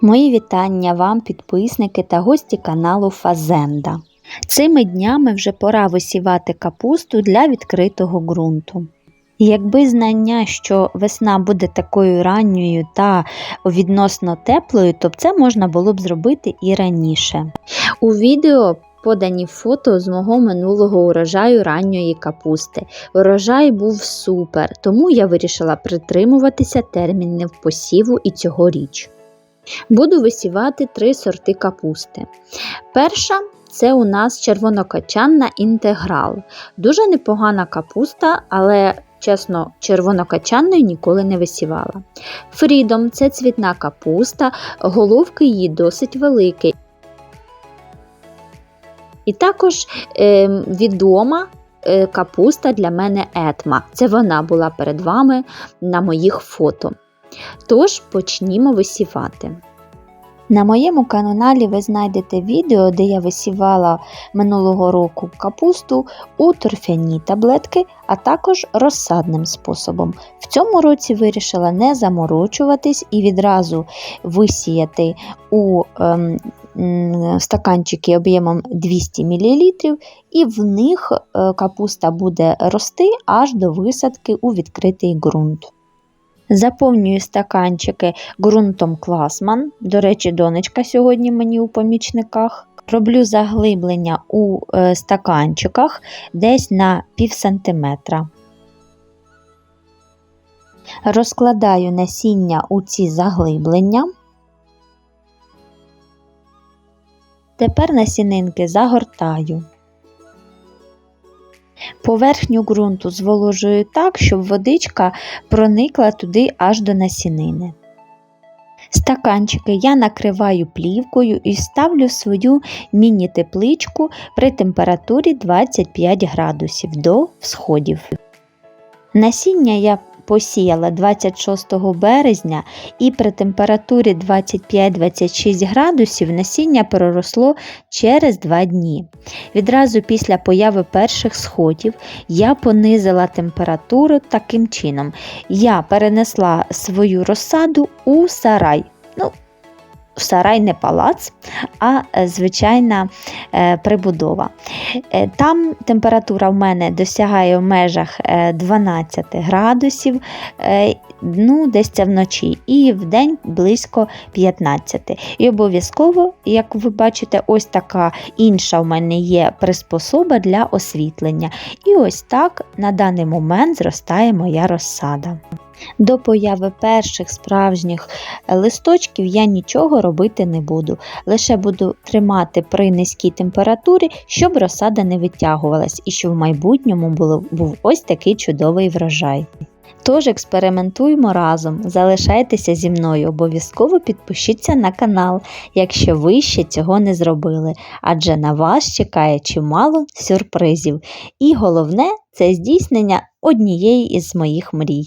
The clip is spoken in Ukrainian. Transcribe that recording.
Мої вітання вам, підписники та гості каналу Фазенда. Цими днями вже пора висівати капусту для відкритого ґрунту. Якби знання, що весна буде такою ранньою та відносно теплою, то це можна було б зробити і раніше. У відео подані фото з мого минулого урожаю ранньої капусти. Урожай був супер, тому я вирішила притримуватися термінів посіву і цьогоріч. Буду висівати три сорти капусти. Перша це у нас червонокачанна інтеграл. Дуже непогана капуста, але чесно, червонокачанної ніколи не висівала. Фрідом це цвітна капуста, головки її досить великі. І також е, відома е, капуста для мене етма. Це вона була перед вами на моїх фото. Тож почнімо висівати. На моєму каналі ви знайдете відео, де я висівала минулого року капусту у торфяні таблетки, а також розсадним способом. В цьому році вирішила не заморочуватись і відразу висіяти у ем, стаканчики об'ємом 200 мл, і в них е, капуста буде рости аж до висадки у відкритий ґрунт. Заповнюю стаканчики ґрунтом класман. До речі, донечка сьогодні мені у помічниках. Роблю заглиблення у е, стаканчиках десь на пів сантиметра. Розкладаю насіння у ці заглиблення. Тепер насінинки загортаю. Поверхню ґрунту зволожую так, щоб водичка проникла туди аж до насінини. Стаканчики я накриваю плівкою і ставлю свою міні-тепличку при температурі 25 градусів до всходів. Насіння я посіяла 26 березня і при температурі 25-26 градусів насіння проросло через 2 дні. Відразу після появи перших сходів я понизила температуру таким чином. Я перенесла свою розсаду у сарай. Ну, Сарай не палац, а е, звичайна е, прибудова. Е, там температура в мене досягає в межах 12 градусів, ну, десь це вночі, і в день близько 15. І обов'язково, як ви бачите, ось така інша в мене є приспособа для освітлення. І ось так на даний момент зростає моя розсада. До появи перших справжніх листочків я нічого робити не буду, лише буду тримати при низькій температурі, щоб розсада не витягувалась і щоб в майбутньому був ось такий чудовий врожай. Тож експериментуємо разом, залишайтеся зі мною, обов'язково підпишіться на канал, якщо ви ще цього не зробили, адже на вас чекає чимало сюрпризів. І головне це здійснення однієї із моїх мрій.